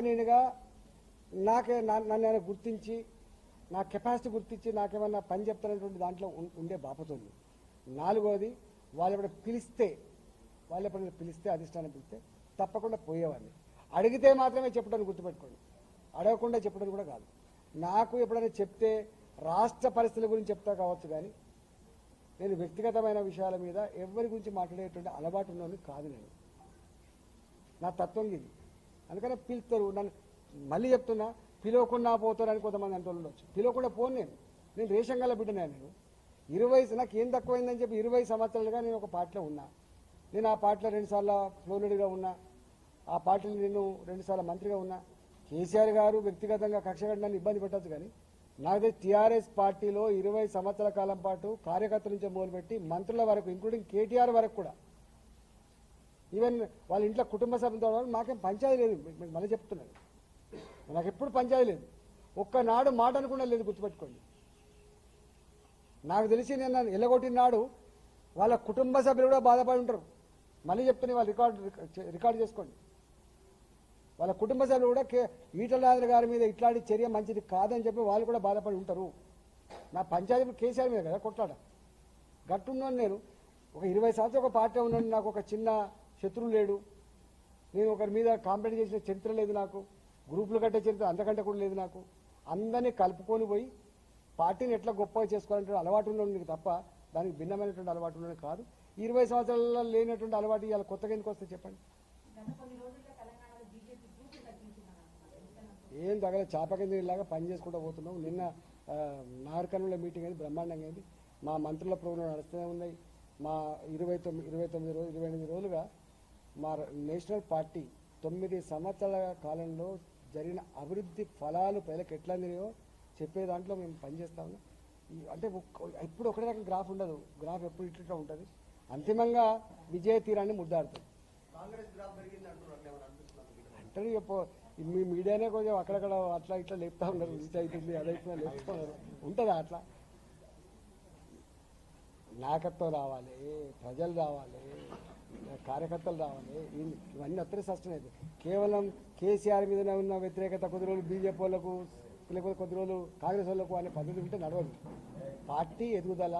నేనుగా నాకే నన్ను ఆయన గుర్తించి నా కెపాసిటీ గుర్తించి నాకేమన్నా పని చెప్తారనేటువంటి దాంట్లో ఉండే ఉండే బాపతుంది నాలుగోది వాళ్ళు ఎప్పుడైనా పిలిస్తే వాళ్ళు ఎప్పుడైనా పిలిస్తే అధిష్టానం పిలిస్తే తప్పకుండా పోయేవాడిని. అడిగితే మాత్రమే చెప్పడానికి గుర్తుపెట్టుకోండి. అడగకుండా చెప్పడం కూడా కాదు. నాకు ఎప్పుడైనా చెప్తే రాష్ట్ర పరిస్థితుల గురించి చెప్తా కావచ్చు కానీ నేను వ్యక్తిగతమైన విషయాల మీద ఎవరి గురించి మాట్లాడేటువంటి అలవాటు ఉన్నది కాదు నేను. నా తత్వం ఇది. అందుకనే పిలుస్తారు నన్ను మళ్ళీ చెప్తున్నా పిలవకుండా పోతారని కొంతమంది అంటూ ఉండొచ్చు. పిలవకుండా పోను నేను. నేను రేషన్ గల బిడ్డనే నేను. ఇరవై నాకు ఏం తక్కువైందని చెప్పి ఇరవై సంవత్సరాలుగా నేను ఒక పార్టీలో ఉన్నా. నేను ఆ పార్టీలో రెండుసార్లు ఫ్లోనుడిగా ఉన్నా. ఆ పార్టీలో నేను రెండుసార్లు మంత్రిగా ఉన్నా. కేసీఆర్ గారు వ్యక్తిగతంగా కక్షగట్టి నన్ను ఇబ్బంది పెట్టచ్చు కానీ నాకు టీఆర్ఎస్ పార్టీలో ఇరవై సంవత్సరాల కాలం పాటు కార్యకర్తల నుంచి మొదలుపెట్టి మంత్రుల వరకు ఇంక్లూడింగ్ కేటీఆర్ వరకు కూడా ఈవెన్ వాళ్ళ ఇంట్లో కుటుంబ సభ్యులతో మాకేం పంచాయతీ లేదు. మీకు మళ్ళీ చెప్తున్నాను నాకు ఎప్పుడు పంచాయతీ లేదు. ఒక్కనాడు మాట అనుకున్నా లేదు గుర్తుపెట్టుకోండి. నాకు తెలిసి నేను ఎల్లగొట్టిన నాడు వాళ్ళ కుటుంబ సభ్యులు కూడా బాధపడి ఉంటారు. మళ్ళీ చెప్తున్నా వాళ్ళు రికార్డు రికార్డు చేసుకోండి. వాళ్ళ కుటుంబ సభ్యులు కూడా ఈటలాదుల గారి మీద ఇట్లాంటి చర్య మంచిది కాదని చెప్పి వాళ్ళు కూడా బాధపడి ఉంటారు. నా పంచాయతీ కేసీఆర్ మీద కదా కొట్లాడ గట్టున్నాను నేను ఒక ఇరవై సంవత్సరాలు ఒక పార్టీ ఉన్నాను నాకు ఒక చిన్న శత్రువు లేడు. నేను ఒకరి మీద కాంప్లైంట్ చేసిన చరిత్ర లేదు నాకు. గ్రూపులు కట్టే చరిత్ర అంతకంటే కూడా లేదు నాకు. అందరినీ కలుపుకొని పోయి పార్టీని ఎట్లా గొప్పగా చేసుకోవాలంటే అలవాటు ఉన్నది తప్ప దానికి భిన్నమైనటువంటి అలవాటు ఉన్నది కాదు. ఇరవై సంవత్సరాలలో లేనటువంటి అలవాటు ఇవాళ కొత్తగా ఎందుకు వస్తే చెప్పండి. ఏం తగలే చాప కింద ఇలాగా పని చేసుకుంటూ పోతున్నాం. నిన్న నాగరికర్ణంలో మీటింగ్ అయింది బ్రహ్మాండంగా అయింది. మా మంత్రుల ప్రోగ్రాం నడుస్తూనే ఉన్నాయి. మా ఇరవై తొమ్మిది ఇరవై తొమ్మిది రోజులు ఇరవై ఎనిమిది రోజులుగా మా నేషనల్ పార్టీ తొమ్మిది సంవత్సరాల కాలంలో జరిగిన అభివృద్ధి ఫలాలు ప్రజలకు ఎట్లా అందినాయో చెప్పే దాంట్లో మేము పనిచేస్తా ఉన్నాం. ఈ- అంటే ఎప్పుడు ఒకటే రకం గ్రాఫ్ ఉండదు. గ్రాఫ్ ఎప్పుడు ఇట్లా ఉంటుంది. అంతిమంగా విజయ తీరాన్ని ముద్దాడుతుంది? అంటే మీ మీడియానే కొంచెం అక్కడక్కడ అట్లా ఇట్లా లేపుతా ఉన్నారు. రీచ్ అవుతుంది అదైతుంది లేపుతున్నారు ఉంటుందా అట్లా? నాయకత్వం రావాలి ప్రజలు రావాలి. కార్యకర్తలు రావాలి ఇవన్నీ అత్తరే సస్టైన్ అయితే. కేవలం కేసీఆర్ మీద ఉన్న వ్యతిరేకత కొద్ది రోజులు బీజేపీ వాళ్ళకు లేకపోతే కొద్ది రోజులు కాంగ్రెస్ వాళ్ళకు అనే పద్ధతి ఉంటే నడవదు. పార్టీ ఎదుగుదల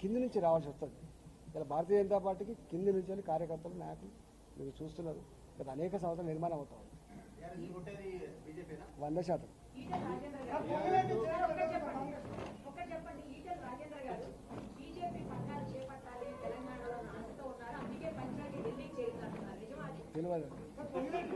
కింది నుంచి రావాల్సి వస్తుంది. ఇలా భారతీయ జనతా పార్టీకి కింది నుంచి కార్యకర్తలు నాయకులు మీరు చూస్తున్నారు. గత అనేక సంవత్సరాలు నిర్మాణం అవుతా ఉంది. టీఆర్ఎస్ కొట్టేది బీజేపీనా? వంద శాతం.